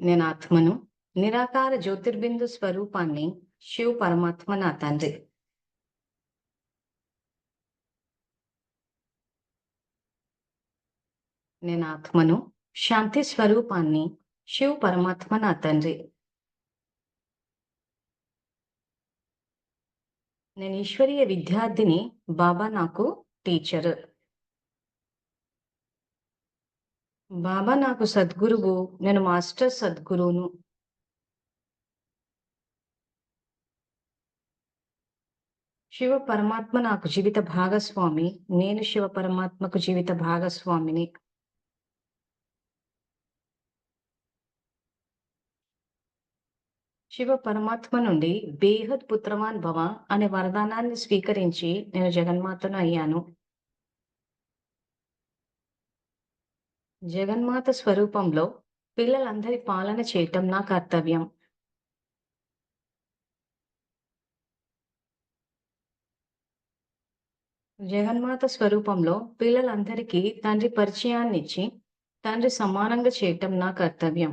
నేను ఆత్మను నిరాకార జ్యోతిర్బిందు స్వరూపాన్ని శివ పరమాత్మ నా తండ్రి. నేను ఆత్మను శాంతి స్వరూపాన్ని శివ పరమాత్మ నా తండ్రి. నేను ఈశ్వరీయ విద్యార్థిని బాబా నాకు టీచర్. బాబా నాకు సద్గురువు నేను మాస్టర్ సద్గురువును. శివ పరమాత్మ నాకు జీవిత భాగస్వామి నేను శివ పరమాత్మకు జీవిత భాగస్వామిని. శివ పరమాత్మ నుండి బేహద్ పుత్రవాన్ భవ అనే వరదానాన్ని స్వీకరించి నేను జగన్మాతను అయ్యాను. జగన్మాత స్వరూపంలో పిల్లలందరి పాలన చేయటం నా కర్తవ్యం. జగన్మాత స్వరూపంలో పిల్లలందరికీ తండ్రి పరిచయాన్ని ఇచ్చి తండ్రి సమానంగా చేయటం నా కర్తవ్యం.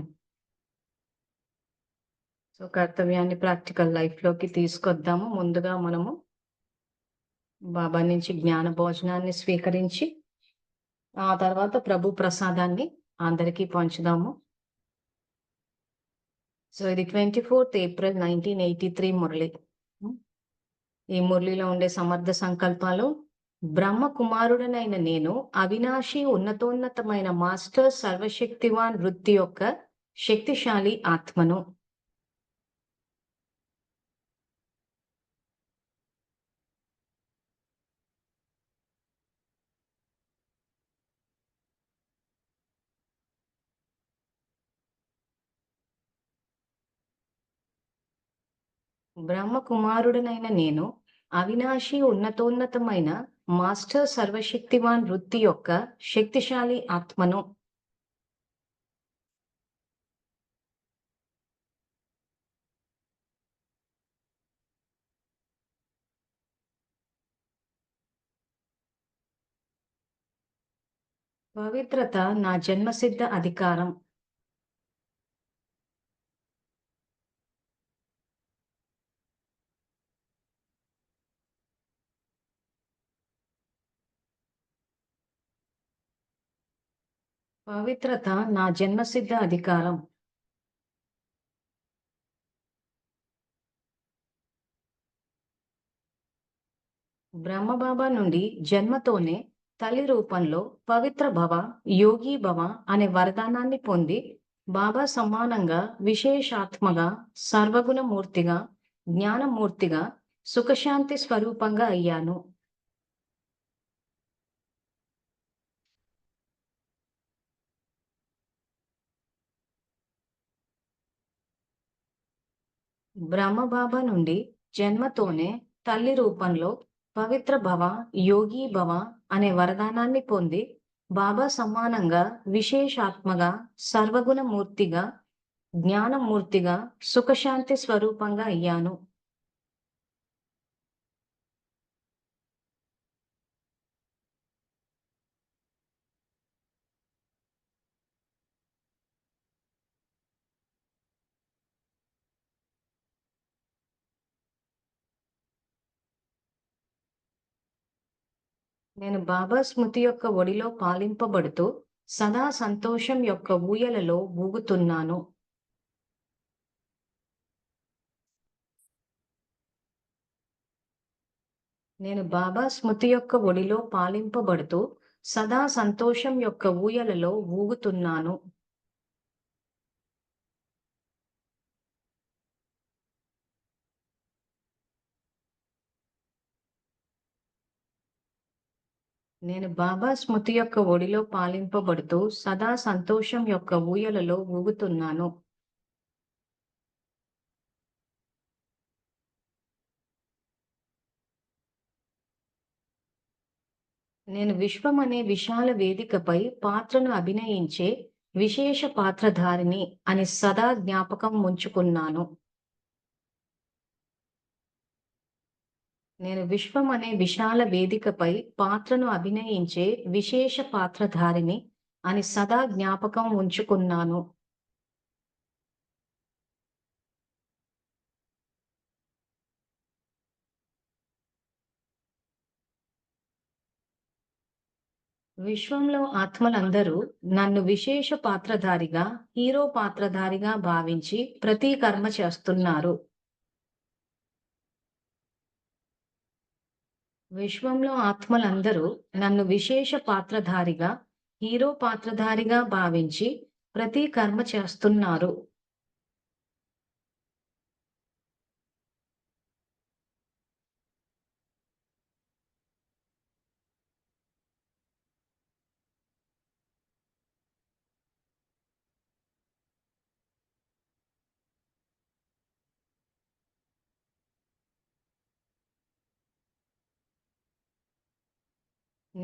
సో కర్తవ్యాన్ని ప్రాక్టికల్ లైఫ్లోకి తీసుకొద్దాము. ముందుగా మనము బాబా నుంచి జ్ఞాన భోజనాన్ని స్వీకరించి ఆ తర్వాత ప్రభు ప్రసాదాన్ని అందరికీ పంచుదాము. సో ఇది twenty fourth April nineteen eighty three Murali. ఈ మురళిలో ఉండే సమర్థ సంకల్పాలు బ్రహ్మ కుమారుడనైన నేను అవినాశి ఉన్నతోన్నతమైన మాస్టర్ సర్వశక్తివాన్ వృత్తి యొక్క శక్తిశాలి ఆత్మను బ్రహ్మ కుమారుడనైన నేను అవినాశి ఉన్నతోన్నతమైన మాస్టర్ సర్వశక్తివాన్ వృత్తి యొక్క శక్తిశాలి ఆత్మను పవిత్రత నా జన్మసిద్ధ అధికారం. పవిత్రత నా జన్మసిద్ధ అధికారం. బ్రహ్మబాబా నుండి జన్మతోనే తల్లి రూపంలో పవిత్ర భవ యోగి భవ అనే వరదానాన్ని పొంది బాబా సమానంగా విశేషాత్మగా సర్వగుణమూర్తిగా జ్ఞానమూర్తిగా సుఖశాంతి స్వరూపంగా అయ్యాను. బ్రహ్మబాబా నుండి జన్మతోనే తల్లి రూపంలో పవిత్ర భవ యోగి భవ అనే వరదానాన్ని పొంది బాబా సమానంగా విశేషాత్మగా సర్వగుణమూర్తిగా జ్ఞానమూర్తిగా సుఖశాంతి స్వరూపంగా అయ్యాను. నేను బాబా స్మృతి యొక్క ఒడిలో పాలింపబడుతూ సదా సంతోషం యొక్క ఊయలలో ఊగుతున్నాను. నేను బాబా స్మృతి యొక్క ఒడిలో పాలింపబడుతూ సదా సంతోషం యొక్క ఊయలలో ఊగుతున్నాను. నేను బాబా స్మృతి యొక్క ఒడిలో పాలింపబడుతూ సదా సంతోషం యొక్క ఊయలలో ఊగుతున్నాను. నేను విశ్వం అనే విశాల వేదికపై పాత్రను అభినయించే విశేష పాత్రధారిని అని సదా జ్ఞాపకం ఉంచుకున్నాను. నేను విశ్వం అనే విశాల వేదికపై పాత్రను అభినయించే విశేష పాత్రధారిని అని సదా జ్ఞాపకం ఉంచుకున్నాను. విశ్వంలో ఆత్మలందరూ నన్ను విశేష పాత్రధారిగా హీరో పాత్రధారిగా భావించి ప్రతి కర్మ చేస్తున్నారు. విశ్వంలో ఆత్మలందరూ నన్ను విశేష పాత్రధారిగా హీరో పాత్రధారిగా భావించి ప్రతి కర్మ చేస్తున్నారు.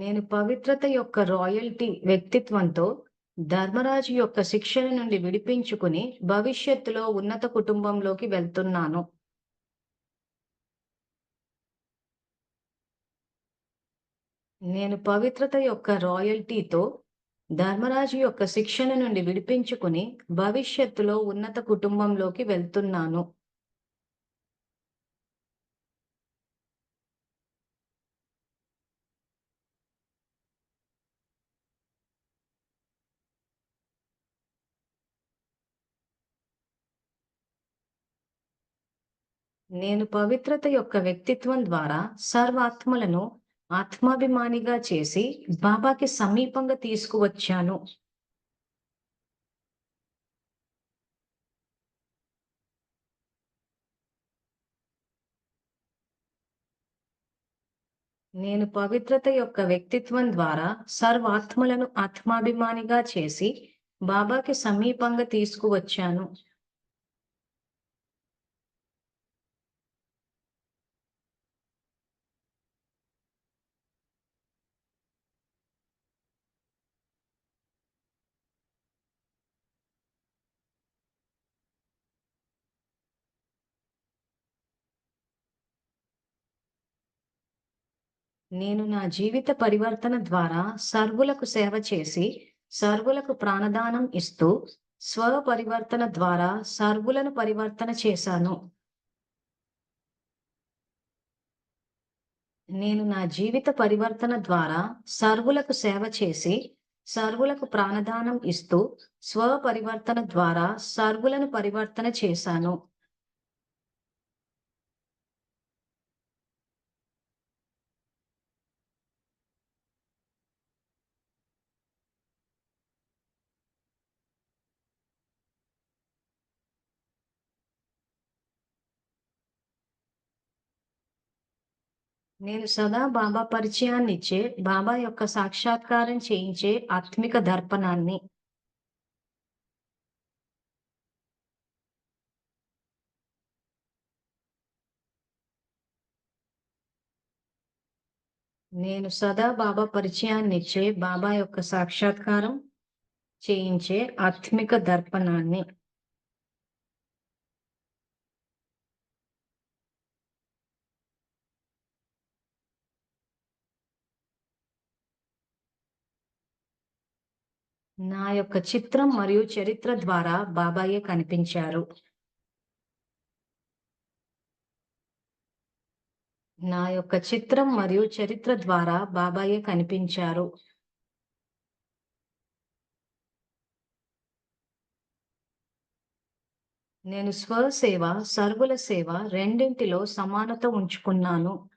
నేను పవిత్రత యొక్క రాయల్టీ వ్యక్తిత్వంతో ధర్మరాజు యొక్క శిక్షణ నుండి విడిపించుకుని భవిష్యత్తులో ఉన్నత కుటుంబంలోకి వెళ్తున్నాను. నేను పవిత్రత యొక్క రాయల్టీతో ధర్మరాజు యొక్క శిక్షణ నుండి విడిపించుకుని భవిష్యత్తులో ఉన్నత కుటుంబంలోకి వెళ్తున్నాను. నేను పవిత్రత యొక్క వ్యక్తిత్వం ద్వారా సర్వాత్మలను ఆత్మాభిమానిగా చేసి బాబాకి సమీపంగా తీసుకువచ్చాను. నేను పవిత్రత యొక్క వ్యక్తిత్వం ద్వారా సర్వాత్మలను ఆత్మాభిమానిగా చేసి బాబాకి సమీపంగా తీసుకువచ్చాను. నేను నా జీవిత పరివర్తన ద్వారా సర్వులకు సేవ చేసి సర్వులకు ప్రాణదానం ఇస్తూ స్వపరివర్తన ద్వారా సర్వులను పరివర్తన చేశాను. నేను నా జీవిత పరివర్తన ద్వారా సర్వులకు సేవ చేసి సర్వులకు ప్రాణదానం ఇస్తూ స్వ పరివర్తన ద్వారా సర్వులను పరివర్తన చేశాను. నేను సదా బాబా పరిచయాన్ని ఇచ్చే బాబా యొక్క సాక్షాత్కారం చేయించే ఆత్మిక దర్పణాన్ని. నేను సదా బాబా పరిచయాన్ని ఇచ్చే బాబా యొక్క సాక్షాత్కారం చేయించే ఆత్మిక దర్పణాన్ని. నా యొక్క చిత్రం మరియు చరిత్ర ద్వారా బాబాయే కనిపించారు. నా యొక్క చిత్రం మరియు చరిత్ర ద్వారా బాబాయే కనిపించారు. నేను స్వసేవ సర్వుల సేవ రెండింటిలో సమానత ఉంచుకున్నాను.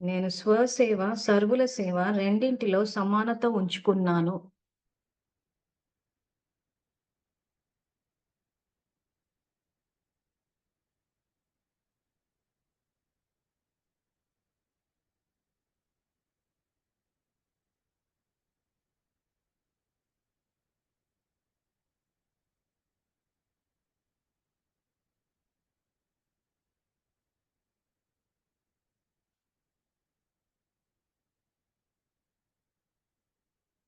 నేను స్వసేవ సర్వుల సేవ రెండింటిలో సమానత ఉంచుకున్నాను.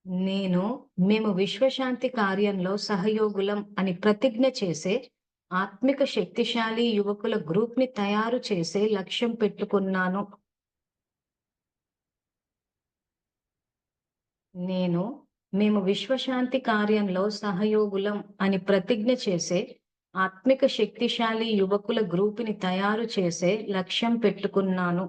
నేను మేము విశ్వశాంతి కార్యంలో సహయోగులం అని ప్రతిజ్ఞ చేసే ఆత్మిక శక్తిశాలి యువకుల గ్రూప్ని తయారు చేసే లక్ష్యం పెట్టుకున్నాను. నేను మేము విశ్వశాంతి కార్యంలో సహయోగులం అని ప్రతిజ్ఞ చేసే ఆత్మిక శక్తిశాలి యువకుల గ్రూపుని తయారు చేసే లక్ష్యం పెట్టుకున్నాను.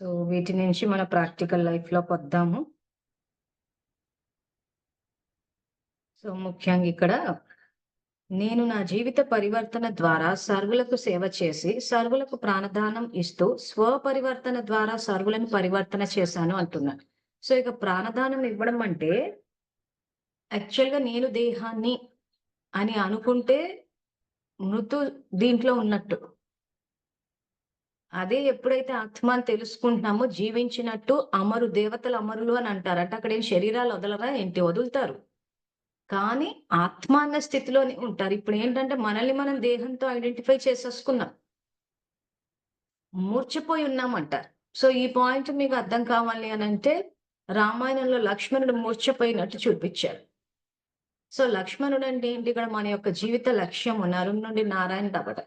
సో వీటి నుంచి మన ప్రాక్టికల్ లైఫ్లోకి వద్దాము సో ముఖ్యంగా ఇక్కడ నేను నా జీవిత పరివర్తన ద్వారా సర్వులకు సేవ చేసి సర్వులకు ప్రాణదానం ఇస్తూ స్వపరివర్తన ద్వారా సర్వులను పరివర్తన చేశాను అంటున్నాను సో ఇక ప్రాణదానం ఇవ్వడం అంటే యాక్చువల్గా నేను దేహాన్ని అని అనుకుంటే మృతు దీంట్లో ఉన్నట్టు. అదే ఎప్పుడైతే ఆత్మ అని తెలుసుకుంటున్నామో జీవించినట్టు అమరు దేవతలు అమరులు అని అంటారు అంటే అక్కడ ఏం శరీరాలు వదలరా ఏంటి? వదులుతారు. కానీ ఆత్మ అన్న స్థితిలోనే ఉంటారు. ఇప్పుడు ఏంటంటే మనల్ని మనం దేహంతో ఐడెంటిఫై చేసేసుకున్నాం. మూర్చిపోయి ఉన్నామంటారు సో ఈ పాయింట్ మీకు అర్థం కావాలి అని అంటే రామాయణంలో లక్ష్మణుడు మూర్చపోయినట్టు చూపించారు. సో లక్ష్మణుడు అంటే ఏంటి? ఇక్కడ మన యొక్క జీవిత లక్ష్యము నరుణ్ నుండి నారాయణ అవ్వడం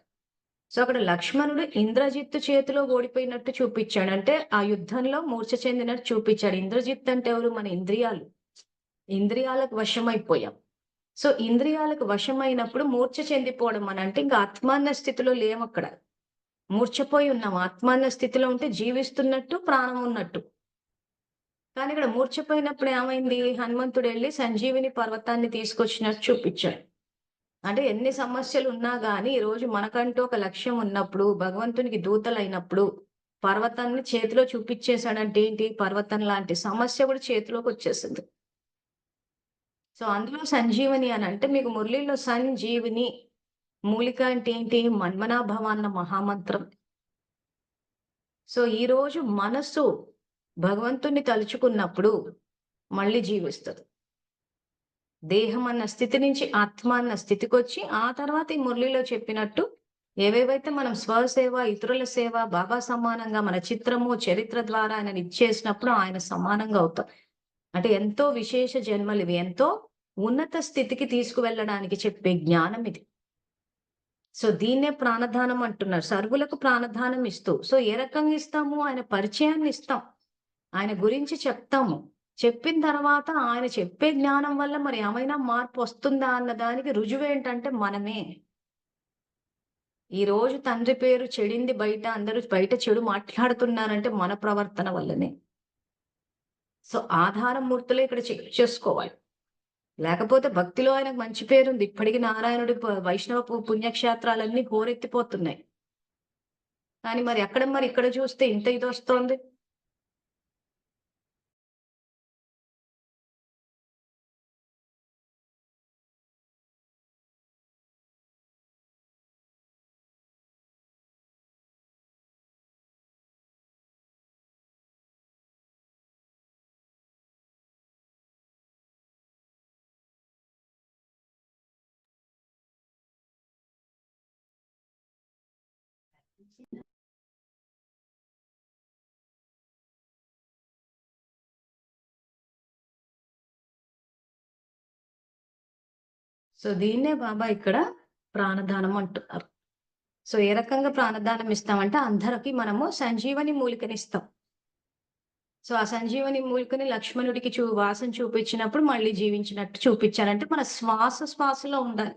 సో అక్కడ లక్ష్మణుడు ఇంద్రజిత్తు చేతిలో ఓడిపోయినట్టు చూపించాడు. అంటే ఆ యుద్ధంలో మూర్ఛ చెందినట్టు చూపించాడు. ఇంద్రజిత్ అంటే ఎవరు? మన ఇంద్రియాలు. ఇంద్రియాలకు వశమైపోయాం. సో ఇంద్రియాలకు వశమైనప్పుడు మూర్ఛ చెందిపోవడం అని అంటే ఇంకా ఆత్మాన్న స్థితిలో లేము అక్కడ. మూర్ఛపోయి ఉన్నాం. ఆత్మాన్న స్థితిలో ఉంటే జీవిస్తున్నట్టు ప్రాణం ఉన్నట్టు. కానీ ఇక్కడ మూర్ఛపోయినప్పుడు ఏమైంది? హనుమంతుడు వెళ్ళి సంజీవిని పర్వతాన్ని తీసుకొచ్చినట్టు చూపించాడు. అంటే ఎన్ని సమస్యలు ఉన్నా గానీ ఈ రోజు మనకంటూ ఒక లక్ష్యం ఉన్నప్పుడు భగవంతునికి దూతలైనప్పుడు పర్వతాన్ని చేతిలో చూపించేశాడంటే ఏంటి? పర్వతం లాంటి సమస్య కూడా చేతిలోకి వచ్చేసింది. సో అందులో సంజీవని అని అంటే మీకు మురళిలో సంజీవిని మూలిక అంటే ఏంటి? మన్మనాభవ అన్న మహామంత్రం. సో ఈ రోజు మనస్సు భగవంతుణ్ణి తలుచుకున్నప్పుడు మళ్ళీ జీవిస్తుంది. దేహం అన్న స్థితి నుంచి ఆత్మ అన్న స్థితికి వచ్చి ఆ తర్వాత ఈ మురళిలో చెప్పినట్టు ఏవేవైతే మనం స్వసేవ ఇతరుల సేవ బాబా సమానంగా మన చిత్రము చరిత్ర ద్వారా ఆయన ఇచ్చేసినప్పుడు ఆయన సమానంగా అవుతాం. అంటే ఎంతో విశేష జన్మలు ఇవి. ఎంతో ఉన్నత స్థితికి తీసుకువెళ్ళడానికి చెప్పే జ్ఞానం ఇది. సో దీన్నే ప్రాణదానం అంటున్నారు. సర్వులకు ప్రాణదానం ఇస్తూ. సో ఏ రకంగా ఇస్తాము? ఆయన పరిచయాన్ని ఇస్తాం. ఆయన గురించి చెప్తాము. చెప్పిన తర్వాత ఆయన చెప్పే జ్ఞానం వల్ల మరి ఏమైనా మార్పు వస్తుందా అన్న దానికి రుజువు ఏంటంటే మనమే. ఈ రోజు తండ్రి పేరు చెడింది బయట అందరూ బయట చెడు మాట్లాడుతున్నారంటే మన ప్రవర్తన వల్లనే. సో ఆధారం మూర్తులే ఇక్కడ చెక్ చేసుకోవాలి. లేకపోతే భక్తిలో ఆయనకు మంచి పేరుంది. ఇప్పటికి నారాయణుడి వైష్ణవ పుణ్యక్షేత్రాలన్నీ హోరెత్తిపోతున్నాయి. కానీ మరి ఎక్కడ మరి ఇక్కడ చూస్తే ఇంత ఇది వస్తోంది? సో దీన్నే బాబా ఇక్కడ ప్రాణదానం అంటున్నారు సో ఏ రకంగా ప్రాణదానం ఇస్తామంటే అందరికి మనము సంజీవని మూలికనిస్తాం. సో ఆ సంజీవని మూలికని లక్ష్మణుడికి చూ వాసన చూపించినప్పుడు మళ్ళీ జీవించినట్టు చూపించాలంటే మన శ్వాస శ్వాసలో ఉండాలి.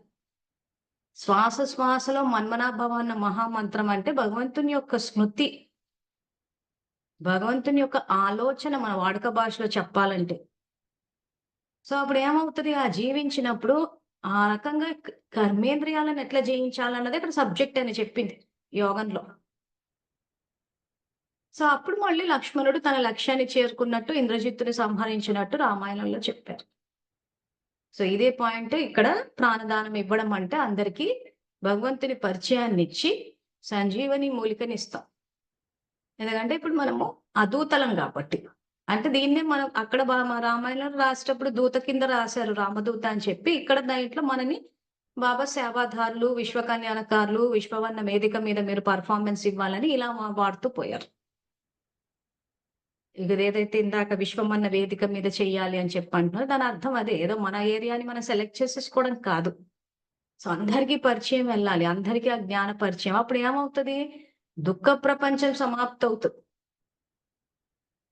శ్వాస శ్వాసలో మన్మనాభవ అన్న మహామంత్రం అంటే భగవంతుని యొక్క స్మృతి. భగవంతుని యొక్క ఆలోచన మన వాడుక భాషలో చెప్పాలంటే. సో అప్పుడు ఏమవుతుంది? ఆ జీవించినప్పుడు ఆ రకంగా కర్మేంద్రియాలను ఎట్లా జయించాలన్నది ఇక్కడ సబ్జెక్ట్ అని చెప్పింది యోగంలో. సో అప్పుడు మళ్ళీ లక్ష్మణుడు తన లక్ష్యాన్ని చేరుకున్నట్టు ఇంద్రజిత్తుని సంహరించినట్టు రామాయణంలో చెప్పారు. సో ఇదే పాయింట్ ఇక్కడ ప్రాణదానం ఇవ్వడం అంటే అందరికీ భగవంతుని పరిచయాన్ని ఇచ్చి సంజీవని మూలికని ఇస్తాం ఎందుకంటే ఇప్పుడు మనము అదూతలం కాబట్టి. అంటే దీన్నే మనం అక్కడ రామాయణం రాసేటప్పుడు దూత కింద రాశారు రామదూత అని చెప్పి ఇక్కడ దాంట్లో మనని బాబా సేవాదారులు విశ్వ కళ్యాణకారులు విశ్వవన్న వేదిక మీద మీరు పర్ఫార్మెన్స్ ఇవ్వాలని ఇలా వాడుతూ పోయారు. ఏదైతే ఇందాక విశ్వమన్న వేదిక మీద చెయ్యాలి అని చెప్పి అంటున్నారు దాని అర్థం అదే. ఏదో మన ఏరియాని మనం సెలెక్ట్ చేసేసుకోవడం కాదు. సో అందరికీ పరిచయం వెళ్ళాలి. అందరికీ ఆ జ్ఞాన పరిచయం. అప్పుడు ఏమవుతుంది? దుఃఖ ప్రపంచం సమాప్తవుతుంది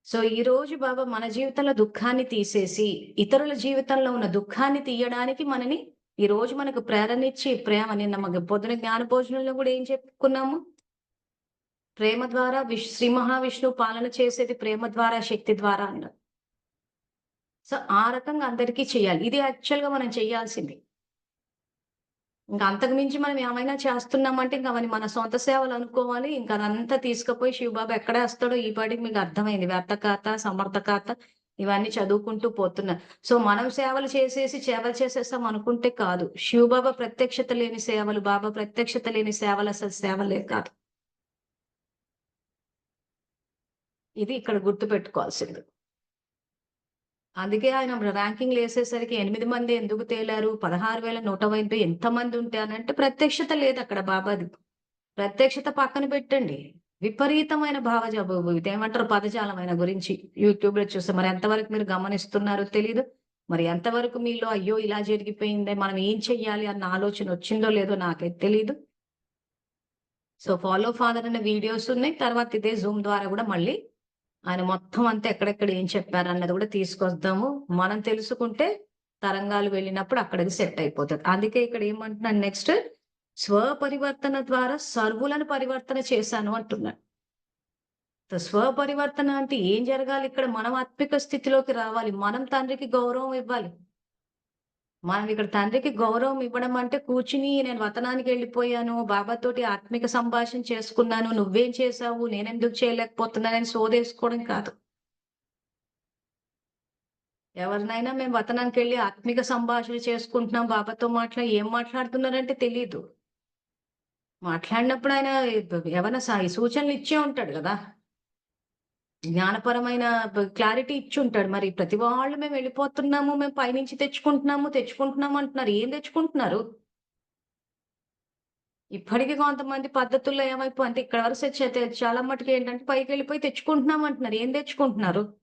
సో ఈ రోజు బాబా మన జీవితంలో దుఃఖాన్ని తీసేసి ఇతరుల జీవితంలో ఉన్న దుఃఖాన్ని తీయడానికి మనని ఈ రోజు మనకు ప్రేరణ ఇచ్చి ప్రేమ నిన్న మనకి పొద్దున జ్ఞాన భోజనంలో కూడా ఏం చెప్పుకున్నాము? ప్రేమ ద్వారా విష్ శ్రీ మహావిష్ణువు పాలన చేసేది ప్రేమ ద్వారా శక్తి ద్వారా అన్నారు సో ఆ రకంగా అందరికీ చేయాలి. ఇది యాక్చువల్గా మనం చేయాల్సింది. ఇంకా అంతకు మించి మనం ఏమైనా చేస్తున్నామంటే ఇంకా అవన్నీ మన సొంత సేవలు అనుకోవాలి. ఇంకా అదంతా తీసుకుపోయి శివబాబు ఎక్కడ వేస్తాడో ఈ పాటికి మీకు అర్థమైంది. వ్యర్థ ఖాత సమర్థ ఖాత ఇవన్నీ చదువుకుంటూ పోతున్నా. సో మనం సేవలు చేసేసి సేవలు చేసేస్తాం అనుకుంటే కాదు. శివబాబా ప్రత్యక్షత లేని సేవలు బాబా ప్రత్యక్షత లేని సేవలు అసలు సేవలే కాదు. ఇది ఇక్కడ గుర్తు పెట్టుకోవాల్సింది అందుకే ఆయన ర్యాంకింగ్ వేసేసరికి ఎనిమిది మంది ఎందుకు తేలారు? పదహారు వేల నూట వైపు ఎంత మంది ఉంటే అని అంటే ప్రత్యక్షత లేదు అక్కడ బాబాది. ప్రత్యక్షత పక్కన పెట్టండి. విపరీతమైన భావజాబు. ఇదేమంటారు పదజాలమైన గురించి? యూట్యూబ్లో చూస్తే మరి ఎంతవరకు మీరు గమనిస్తున్నారో తెలియదు మరి ఎంతవరకు మీలో అయ్యో ఇలా జరిగిపోయిందే? మనం ఏం చెయ్యాలి అన్న ఆలోచన వచ్చిందో లేదో నాకైతే తెలీదు. సో ఫాలో ఫాదర్ అనే వీడియోస్ ఉన్నాయి. తర్వాత ఇదే జూమ్ ద్వారా కూడా మళ్ళీ ఆయన మొత్తం అంతా ఎక్కడెక్కడ ఏం చెప్పారు అన్నది కూడా తీసుకొద్దాము మనం తెలుసుకుంటే తరంగాలు వెళ్ళినప్పుడు అక్కడికి సెట్ అయిపోతుంది. అందుకే ఇక్కడ ఏమంటున్నాను నెక్స్ట్ స్వపరివర్తన ద్వారా సర్వులను పరివర్తన చేశాను అంటున్నాడు. స్వపరివర్తన అంటే ఏం జరగాలి ఇక్కడ? మనం ఆత్మిక స్థితిలోకి రావాలి. మనం తండ్రికి గౌరవం ఇవ్వాలి. మనం ఇక్కడ తండ్రికి గౌరవం ఇవ్వడం అంటే కూర్చుని నేను వతనానికి వెళ్ళిపోయాను బాబాతోటి ఆత్మిక సంభాషణ చేసుకున్నాను నువ్వేం చేసావు నేనెందుకు చేయలేకపోతున్నానని సోదేసుకోవడం కాదు. ఎవరినైనా మేము వతనానికి వెళ్ళి ఆత్మిక సంభాషణ చేసుకుంటున్నాం బాబాతో మాట్లా ఏం మాట్లాడుతున్నారంటే తెలియదు మాట్లాడినప్పుడు ఆయన ఎవరైనా సూచనలు ఇచ్చే ఉంటాడు కదా. జ్ఞానపరమైన క్లారిటీ ఇచ్చి ఉంటాడు మరి ప్రతి వాళ్ళు మేము వెళ్ళిపోతున్నాము మేము పైనుంచి తెచ్చుకుంటున్నాము తెచ్చుకుంటున్నాము అంటున్నారు. ఏం తెచ్చుకుంటున్నారు? ఇప్పటికీ కొంతమంది పద్ధతుల్లో ఏమైపో అంటే ఇక్కడ వరకు చాలా మటుకు ఏంటంటే పైకి వెళ్ళిపోయి తెచ్చుకుంటున్నాం అంటున్నారు. ఏం తెచ్చుకుంటున్నారు?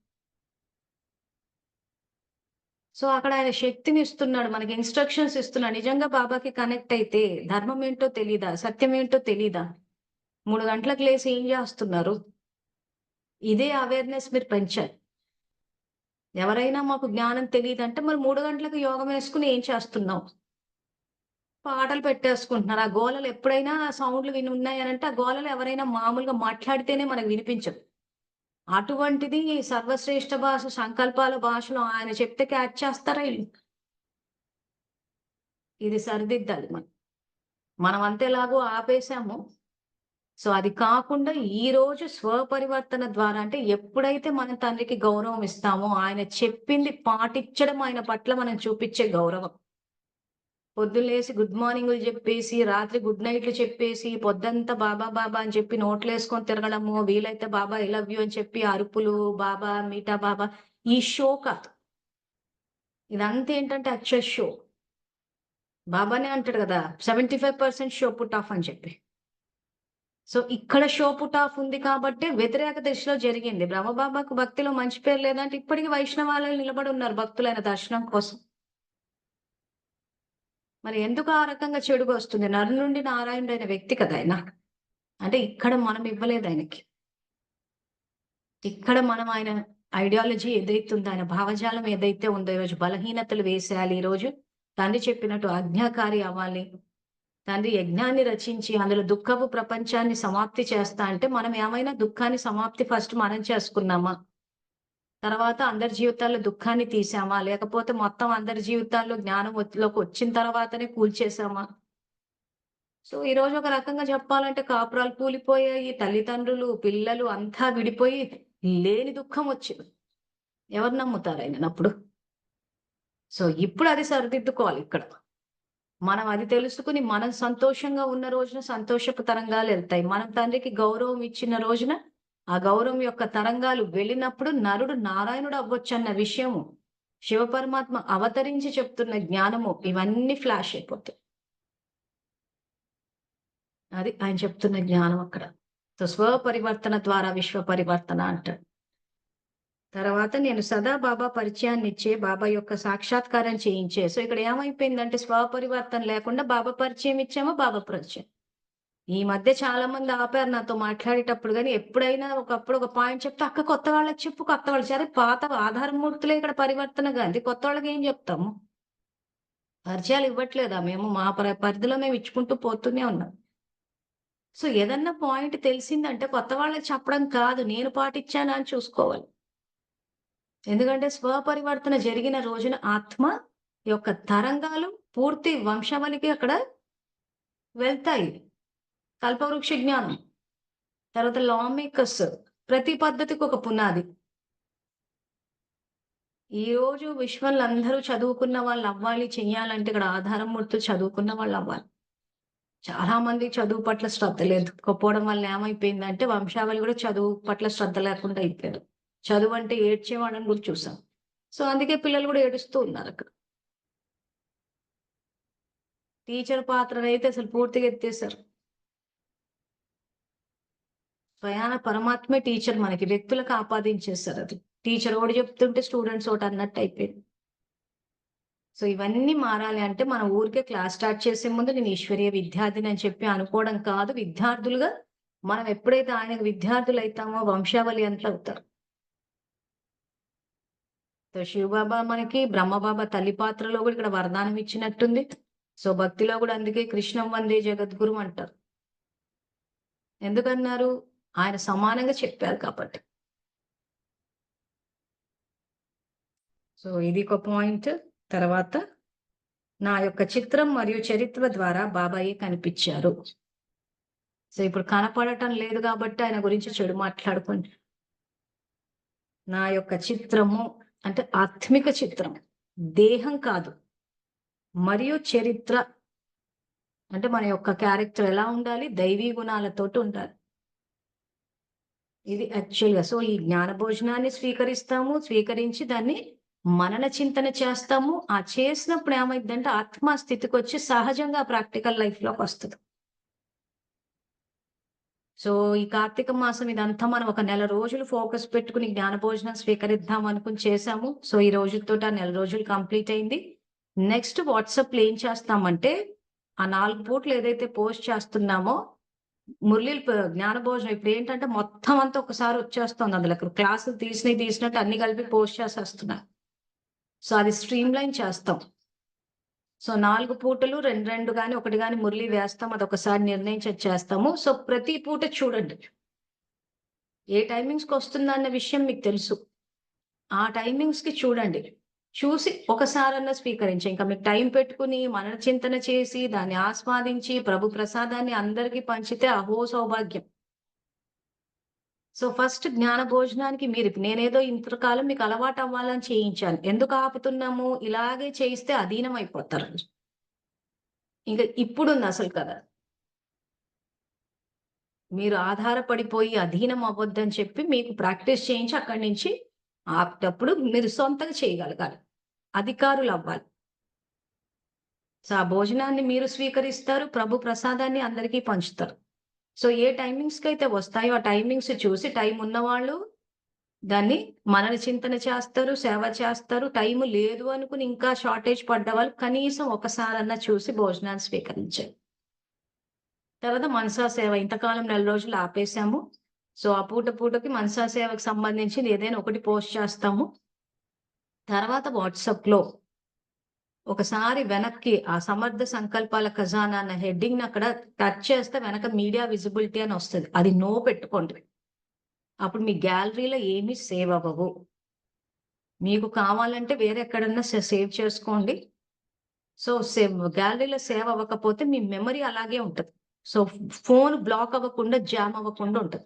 సో అక్కడ ఆయన శక్తిని ఇస్తున్నాడు మనకి ఇన్స్ట్రక్షన్స్ ఇస్తున్నాడు. నిజంగా బాబాకి కనెక్ట్ అయితే ధర్మం ఏంటో తెలీదా? సత్యం ఏంటో తెలీదా? మూడు గంటలకు లేసి ఏం చేస్తున్నారు? ఇదే అవేర్నెస్ మీరు పెంచాలి. ఎవరైనా మాకు జ్ఞానం తెలియదు అంటే మరి మూడు గంటలకు యోగం వేసుకుని ఏం చేస్తున్నావు? పాటలు పెట్టేసుకుంటున్నారు. ఆ గోలలు ఎప్పుడైనా సౌండ్లు విని ఉన్నాయనంటే ఆ గోలలు ఎవరైనా మామూలుగా మాట్లాడితేనే మనకు వినిపించదు అటువంటిది సర్వశ్రేష్ఠ భాష సంకల్పాల భాషలో ఆయన చెప్తే క్యాచ్ చేస్తారా ఇది సరిదిద్దాలి మనం. మనం అంతేలాగో ఆపేసాము. సో అది కాకుండా ఈ రోజు స్వపరివర్తన ద్వారా అంటే ఎప్పుడైతే మనం తండ్రికి గౌరవం ఇస్తామో ఆయన చెప్పింది పాటించడం ఆయన పట్ల మనం చూపించే గౌరవం. పొద్దులేసి గుడ్ మార్నింగ్లు చెప్పేసి రాత్రి గుడ్ నైట్లు చెప్పేసి పొద్దంతా బాబా బాబా అని చెప్పి నోట్లు వేసుకొని తిరగడము వీలైతే బాబా ఐ లవ్ యూ అని చెప్పి అరుపులు బాబా మీటా బాబా ఈ షో కాదు. ఇదంతా ఏంటంటే యాక్చువల్ షో బాబానే అంటాడు కదా seventy five percent show put off అని చెప్పి. సో ఇక్కడ షో పుట్ ఆఫ్ ఉంది కాబట్టి వ్యతిరేక దిశలో జరిగింది. బ్రహ్మబాబాకు భక్తిలో మంచి పేరు లేదంటే ఇప్పటికీ వైష్ణవాలయాలు నిలబడి ఉన్నారు భక్తులైన దర్శనం కోసం. మరి ఎందుకు ఆ రకంగా చెడుగు వస్తుంది? నరు నుండి నారాయణుడు అయిన వ్యక్తి కదా ఆయన. అంటే ఇక్కడ మనం ఇవ్వలేదు ఆయనకి. ఇక్కడ మనం ఆయన ఐడియాలజీ ఏదైతే ఉందో ఆయన భావజాలం ఏదైతే ఉందో ఈరోజు బలహీనతలు వేసేయాలి. ఈరోజు తండ్రి చెప్పినట్టు ఆజ్ఞాకారి అవ్వాలి. తండ్రి యజ్ఞాన్ని రచించి అందులో దుఃఖపు ప్రపంచాన్ని సమాప్తి చేస్తా అంటే మనం ఏమైనా దుఃఖాన్ని సమాప్తి ఫస్ట్ మనం చేసుకున్నామా? తర్వాత అందరి జీవితాల్లో దుఃఖాన్ని తీసామా? లేకపోతే మొత్తం అందరి జీవితాల్లో జ్ఞానం లోకి వచ్చిన తర్వాతనే కూల్చేసామా? సో ఈ రోజు ఒక రకంగా చెప్పాలంటే కాపురాలు కూలిపోయాయి తల్లిదండ్రులు పిల్లలు అంతా విడిపోయి లేని దుఃఖం వచ్చింది ఎవరు నమ్ముతారు ఆయన అప్పుడు? సో ఇప్పుడు అది సరిదిద్దుకోవాలి ఇక్కడ. మనం అది తెలుసుకుని మనం సంతోషంగా ఉన్న రోజున సంతోషపు తరంగాలు వెళ్తాయి. మనం తండ్రికి గౌరవం ఇచ్చిన రోజున ఆ గౌరవం యొక్క తరంగాలు వెళ్ళినప్పుడు నరుడు నారాయణుడు అవ్వచ్చు అన్న విషయము శివ పరమాత్మ అవతరించి చెప్తున్న జ్ఞానము ఇవన్నీ ఫ్లాష్ అయిపోతాయి. అది ఆయన చెప్తున్న జ్ఞానం అక్కడ. సో స్వపరివర్తన ద్వారా విశ్వ పరివర్తన అంటాడు. తర్వాత నేను సదా బాబా పరిచయాన్ని ఇచ్చే బాబా యొక్క సాక్షాత్కారం చేయించే. సో ఇక్కడ ఏమైపోయిందంటే స్వపరివర్తన లేకుండా బాబా పరిచయం ఇచ్చామో? బాబా పరిచయం. ఈ మధ్య చాలా మంది ఆపారు నాతో మాట్లాడేటప్పుడు కానీ ఎప్పుడైనా ఒకప్పుడు ఒక పాయింట్ చెప్తే అక్క కొత్త వాళ్ళకి చెప్పు కొత్త వాళ్ళు సరే పాత ఆధారమూర్తులే ఇక్కడ పరివర్తన కానీ కొత్త వాళ్ళకి ఏం చెప్తాము? పరిచయాలు ఇవ్వట్లేదా? మేము మా పరి- పరిధిలో మేము ఇచ్చుకుంటూ పోతూనే ఉన్నాం. సో ఏదన్నా పాయింట్ తెలిసిందంటే కొత్త వాళ్ళకి చెప్పడం కాదు నేను పాటిచ్చానా అని చూసుకోవాలి. ఎందుకంటే స్వపరివర్తన జరిగిన రోజున ఆత్మ యొక్క తరంగాలు పూర్తి వంశావళికి అక్కడ వెళ్తాయి. కల్పవృక్ష జ్ఞానం తర్వాత లామికస్ ప్రతి పద్ధతికి ఒక పునాది. ఈ రోజు విశ్వంలో అందరూ చదువుకున్న వాళ్ళు అవ్వాలి చెయ్యాలంటే ఇక్కడ ఆధారం ముడుతూ చదువుకున్న వాళ్ళు అవ్వాలి. చాలా మంది చదువు పట్ల శ్రద్ధ లేదు. గొప్పవడం వల్ల ఏమైపోయిందంటే వంశావళి కూడా చదువు పట్ల శ్రద్ధ లేకుండా అయిపోయారు. చదువు అంటే ఏడ్చేవాడని కూడా చూసాం. సో అందుకే పిల్లలు కూడా ఏడుస్తూ ఉన్నారు అక్కడ. టీచర్ పాత్రను అయితే అసలు పూర్తిగా ఎత్తేసారు. స్వయాన పరమాత్మే టీచర్ మనకి వ్యక్తులకు ఆపాదించేస్తారు అది. టీచర్ ఒకటి చెప్తుంటే స్టూడెంట్స్ ఒకటి అన్నట్టు అయిపోయింది. సో ఇవన్నీ మారాలి అంటే మన ఊరికే క్లాస్ స్టార్ట్ చేసే ముందు నేను ఈశ్వరీయ విద్యార్థిని అని చెప్పి అనుకోవడం కాదు. విద్యార్థులుగా మనం ఎప్పుడైతే ఆయనకు విద్యార్థులు అవుతామో వంశావళి అంతా అవుతారు. సో శివబాబా మనకి బ్రహ్మబాబా తల్లి పాత్రలో కూడా ఇక్కడ వరదానం ఇచ్చినట్టుంది. సో భక్తిలో కూడా అందుకే కృష్ణం వందే జగద్గురు అంటారు. ఎందుకన్నారు? ఆయన సమానంగా చెప్పారు కాబట్టి. సో ఇది ఒక పాయింట్. తర్వాత నా యొక్క చిత్రం మరియు చరిత్ర ద్వారా బాబాయే కనిపించారు. సో ఇప్పుడు కనపడటం లేదు కాబట్టి ఆయన గురించి చెడు మాట్లాడుకోండి నా యొక్క చిత్రము అంటే ఆత్మిక చిత్రం. దేహం కాదు. మరియు చరిత్ర. అంటే మన యొక్క క్యారెక్టర్ ఎలా ఉండాలి? దైవీ గుణాలతోటి ఉండాలి. ఇది యాక్చువల్గా. సో ఈ జ్ఞాన భోజనాన్ని స్వీకరిస్తాము. స్వీకరించి దాన్ని మనన చింతన చేస్తాము. ఆ చేసినప్పుడు ఏమైందంటే ఆత్మ స్థితికి వచ్చి సహజంగా ప్రాక్టికల్ లైఫ్లోకి వస్తుంది. సో ఈ కార్తీక మాసం ఇదంతా మనం ఒక నెల రోజులు ఫోకస్ పెట్టుకుని జ్ఞాన భోజనం స్వీకరిద్దాం అనుకుని చేసాము సో ఈ రోజుతో ఆ నెల రోజులు కంప్లీట్ అయింది. నెక్స్ట్ వాట్సాప్లో ఏం చేస్తామంటే ఆ నాలుగు పూట్లు ఏదైతే పోస్ట్ చేస్తున్నామో మురళి జ్ఞాన భోజనం ఇప్పుడు ఏంటంటే మొత్తం అంతా ఒకసారి వచ్చేస్తుంది. అందులో క్లాసులు తీసినవి తీసినట్టు అన్ని కలిపి పోస్ట్ చేసేస్తున్నారు. సో అది స్ట్రీమ్ లైన్ చేస్తాం. సో నాలుగు పూటలు రెండు రెండు కానీ ఒకటి కానీ మురళి వేస్తాం అది ఒకసారి నిర్ణయించి చేస్తాము. సో ప్రతి పూట చూడండి. ఏ టైమింగ్స్కి వస్తుందా అన్న విషయం మీకు తెలుసు. ఆ టైమింగ్స్కి చూడండి. చూసి ఒకసారన్నా స్వీకరించి ఇంకా మీకు టైం పెట్టుకుని మన చింతన చేసి దాన్ని ఆస్వాదించి ప్రభు ప్రసాదాన్ని అందరికీ పంచితే అహో సౌభాగ్యం. సో ఫస్ట్ జ్ఞాన భోజనానికి మీరు నేనేదో ఇంతకాలం మీకు అలవాటు అవ్వాలని చేయించాను. ఎందుకు ఆపుతున్నాము? ఇలాగే చేయిస్తే అధీనం అయిపోతారు. ఇంకా ఇప్పుడుంది అసలు కదా మీరు ఆధారపడిపోయి అధీనం అవ్వద్దని చెప్పి మీకు ప్రాక్టీస్ చేయించి అక్కడి నుంచి ఆపేటప్పుడు మీరు సొంతంగా చేయగలగాలి. అధికారులు అవ్వాలి. సో ఆ భోజనాన్ని మీరు స్వీకరిస్తారు ప్రభు ప్రసాదాన్ని అందరికీ పంచుతారు. సో ఏ టైమింగ్స్కి అయితే వస్తాయో ఆ టైమింగ్స్ చూసి టైం ఉన్నవాళ్ళు దాన్ని మనని చింతన చేస్తారు సేవ చేస్తారు. టైం లేదు అనుకుని ఇంకా షార్టేజ్ పడ్డ వాళ్ళు కనీసం ఒకసారన్నా చూసి భోజనాన్ని స్వీకరించారు. తర్వాత మనసా సేవ ఇంతకాలం నెల రోజులు ఆపేశాము. సో ఆ పూట పూటకి మనసా సేవకు సంబంధించి ఏదైనా ఒకటి పోస్ట్ చేస్తాము. తర్వాత వాట్సాప్లో ఒకసారి వెనక్కి ఆ సమర్థ సంకల్పాల ఖజానా అన్న హెడ్డింగ్ అక్కడ టచ్ చేస్తే వెనక మీడియా విజిబిలిటీ అని వస్తుంది. అది నో పెట్టుకోండి. అప్పుడు మీ గ్యాలరీలో ఏమీ సేవ్ అవ్వవు. మీకు కావాలంటే వేరే ఎక్కడన్నా సేవ్ చేసుకోండి. సో సేవ్ గ్యాలరీలో సేవ్ అవ్వకపోతే మీ మెమరీ అలాగే ఉంటుంది. సో ఫోన్ బ్లాక్ అవ్వకుండా జామ్ అవ్వకుండా ఉంటుంది.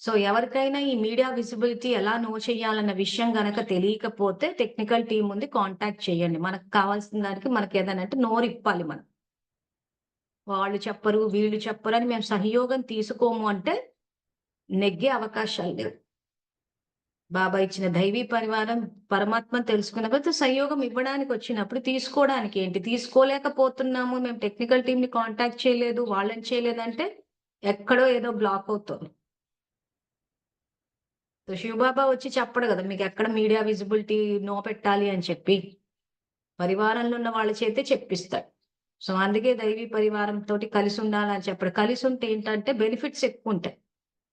సో ఎవరికైనా ఈ మీడియా విజిబిలిటీ ఎలా నో చేయాలన్న విషయం గనక తెలియకపోతే టెక్నికల్ టీం ఉంది కాంటాక్ట్ చేయండి. మనకు కావాల్సిన దానికి మనకి ఏదైనా అంటే నోరు ఇప్పాలి మనం. వాళ్ళు చెప్పరు వీళ్ళు చెప్పరు అని మేము సహయోగం తీసుకోము అంటే నెగ్గే అవకాశాలు లేవు. బాబా ఇచ్చిన దైవీ పరివారం పరమాత్మ తెలుసుకున్న సహయోగం సంయోగం ఇవ్వడానికి వచ్చినప్పుడు తీసుకోవడానికి ఏంటి? తీసుకోలేకపోతున్నాము మేము టెక్నికల్ టీంని కాంటాక్ట్ చేయలేదు వాళ్ళని చేయలేదంటే ఎక్కడో ఏదో బ్లాక్ అవుతుంది. శివబాబా వచ్చి చెప్పడు కదా మీకు ఎక్కడ మీడియా విజిబిలిటీ నో పెట్టాలి అని చెప్పి పరివారంలో ఉన్న వాళ్ళ చేతే చెప్పిస్తాడు. సో అందుకే దైవీ పరివారంతో కలిసి ఉండాలని చెప్పడు. కలిసి ఉంటే ఏంటంటే బెనిఫిట్స్ ఎక్కువ ఉంటాయి.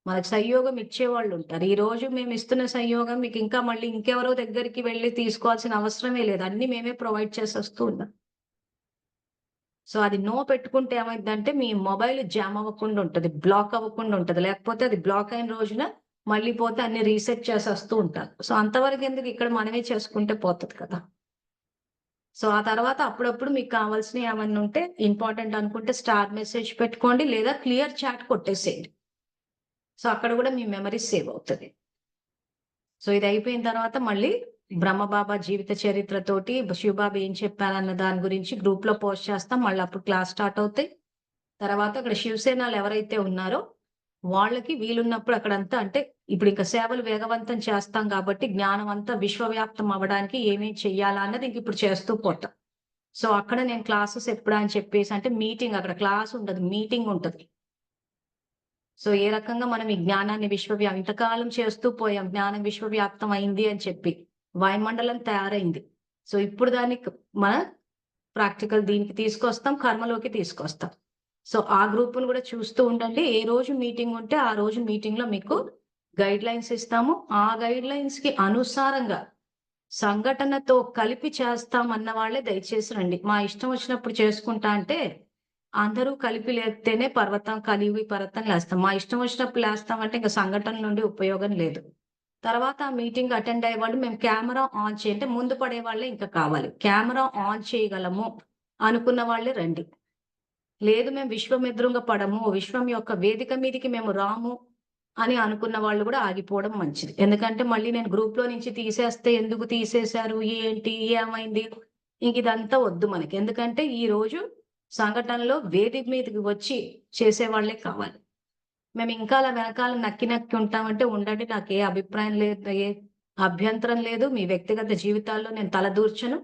మనకు సంయోగం ఇచ్చేవాళ్ళు ఉంటారు. ఈ రోజు మేము ఇస్తున్న సంయోగం మీకు ఇంకా మళ్ళీ ఇంకెవరో దగ్గరికి వెళ్ళి తీసుకోవాల్సిన అవసరమే లేదు. అన్ని మేమే ప్రొవైడ్ చేసి వస్తూ ఉన్నాం. సో అది నో పెట్టుకుంటే ఏమైందంటే మీ మొబైల్ జామ్ అవ్వకుండా ఉంటుంది బ్లాక్ అవ్వకుండా ఉంటుంది. లేకపోతే అది బ్లాక్ అయిన రోజున మళ్ళీ పోతే అన్ని రీసెట్ చేసి వస్తూ ఉంటారు. సో అంతవరకు ఎందుకు ఇక్కడ మనమే చేసుకుంటే పోతుంది కదా? సో ఆ తర్వాత అప్పుడప్పుడు మీకు కావాల్సినవి ఏమన్నా ఉంటే ఇంపార్టెంట్ అనుకుంటే స్టార్ మెసేజ్ పెట్టుకోండి లేదా క్లియర్ చాట్ కొట్టేసేయండి. సో అక్కడ కూడా మీ మెమరీ సేవ్ అవుతుంది. సో ఇది అయిపోయిన తర్వాత మళ్ళీ బ్రహ్మబాబా జీవిత చరిత్రతోటి శివబాబా ఏం చెప్పారన్న దాని గురించి గ్రూప్లో పోస్ట్ చేస్తాం. మళ్ళీ అప్పుడు క్లాస్ స్టార్ట్ అవుతాయి. తర్వాత అక్కడ శివసేనలు ఎవరైతే ఉన్నారో వాళ్ళకి వీలున్నప్పుడు అక్కడంతా అంటే ఇప్పుడు ఇక సేవలు వేగవంతం చేస్తాం కాబట్టి జ్ఞానం అంతా విశ్వవ్యాప్తం అవ్వడానికి ఏమేమి చెయ్యాలా అన్నది ఇంక ఇప్పుడు చేస్తూ పోతాం. సో అక్కడ నేను క్లాసెస్ ఎప్పుడా అని చెప్పేసి అంటే మీటింగ్ అక్కడ క్లాస్ ఉండదు మీటింగ్ ఉంటుంది. సో ఏ రకంగా మనం ఈ జ్ఞానాన్ని విశ్వవ్యా ఇంతకాలం చేస్తూ పోయాం జ్ఞానం విశ్వవ్యాప్తం అయింది అని చెప్పి వాయుమండలం తయారైంది. సో ఇప్పుడు దానికి మన ప్రాక్టికల్ దీనికి తీసుకొస్తాం కర్మలోకి తీసుకొస్తాం. సో ఆ గ్రూప్ను కూడా చూస్తూ ఉండండి. ఏ రోజు మీటింగ్ ఉంటే ఆ రోజు మీటింగ్లో మీకు గైడ్ లైన్స్ ఇస్తాము. ఆ గైడ్ లైన్స్కి అనుసారంగా సంఘటనతో కలిపి చేస్తామన్న వాళ్ళే దయచేసి రండి. మా ఇష్టం వచ్చినప్పుడు చేసుకుంటా అంటే అందరూ కలిపి లేస్తేనే పర్వతం కలిగి పర్వతం లేస్తాం. మా ఇష్టం వచ్చినప్పుడు లేస్తాం అంటే ఇంకా సంఘటన నుండి ఉపయోగం లేదు. తర్వాత ఆ మీటింగ్ అటెండ్ అయ్యేవాళ్ళు మేము కెమెరా ఆన్ చేయంటే ముందు పడే వాళ్ళే ఇంకా కావాలి. కెమెరా ఆన్ చేయగలము అనుకున్న వాళ్ళే రండి. లేదు మేము విశ్వం ఎదురుగా పడము విశ్వం యొక్క వేదిక మీదికి మేము రాము అని అనుకున్న వాళ్ళు కూడా ఆగిపోవడం మంచిది. ఎందుకంటే మళ్ళీ నేను గ్రూప్లో నుంచి తీసేస్తే ఎందుకు తీసేశారు? ఏంటి? ఏమైంది? ఇంక ఇదంతా వద్దు మనకి. ఎందుకంటే ఈ రోజు సంఘటనలో వేదిక మీదకి వచ్చి చేసే వాళ్ళే కావాలి. మేము ఇంకా అలా వెనకాల నక్కి నక్కి ఉంటామంటే ఉండండి నాకు ఏ అభిప్రాయం లేదు ఏ అభ్యంతరం లేదు. మీ వ్యక్తిగత జీవితాల్లో నేను తలదూర్చను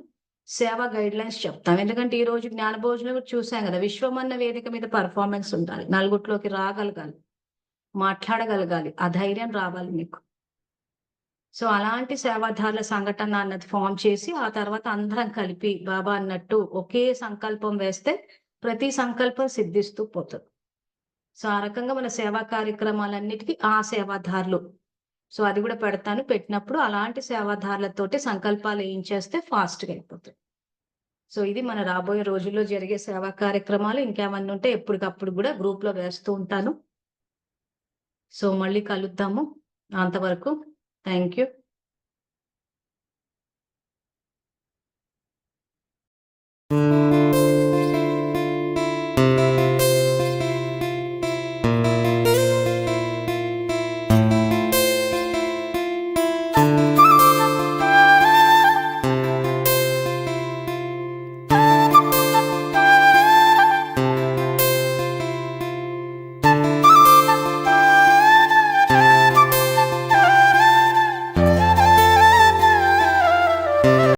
సేవా గైడ్ లైన్స్ చెప్తాం. ఎందుకంటే ఈ రోజు జ్ఞాన భోజనం చూసాం కదా విశ్వమన్న వేదిక మీద పర్ఫార్మెన్స్ ఉండాలి. నలుగుట్లోకి రాగలగాలి మాట్లాడగలగాలి ఆ ధైర్యం రావాలి మీకు. సో అలాంటి సేవాధారుల సంఘటన అన్నది ఫామ్ చేసి ఆ తర్వాత అందరం కలిపి బాబా అన్నట్టు ఒకే సంకల్పం వేస్తే ప్రతి సంకల్పం సిద్ధిస్తూ పోతుంది. సో ఆ రకంగా మన సేవా కార్యక్రమాలన్నిటికీ ఆ సేవాధారులు సో అది కూడా పెడతాను. పెట్టినప్పుడు అలాంటి సేవాధారులతోటి సంకల్పాలు ఏం చేస్తే ఫాస్ట్గా అయిపోతుంది సో ఇది మన రాబోయే రోజుల్లో జరిగే సేవా కార్యక్రమాలు. ఇంకేమన్నా ఉంటే ఎప్పటికప్పుడు కూడా గ్రూప్లో వేస్తూ ఉంటాను. సో మళ్ళీ కలుద్దాము. అంతవరకు థ్యాంక్ యూ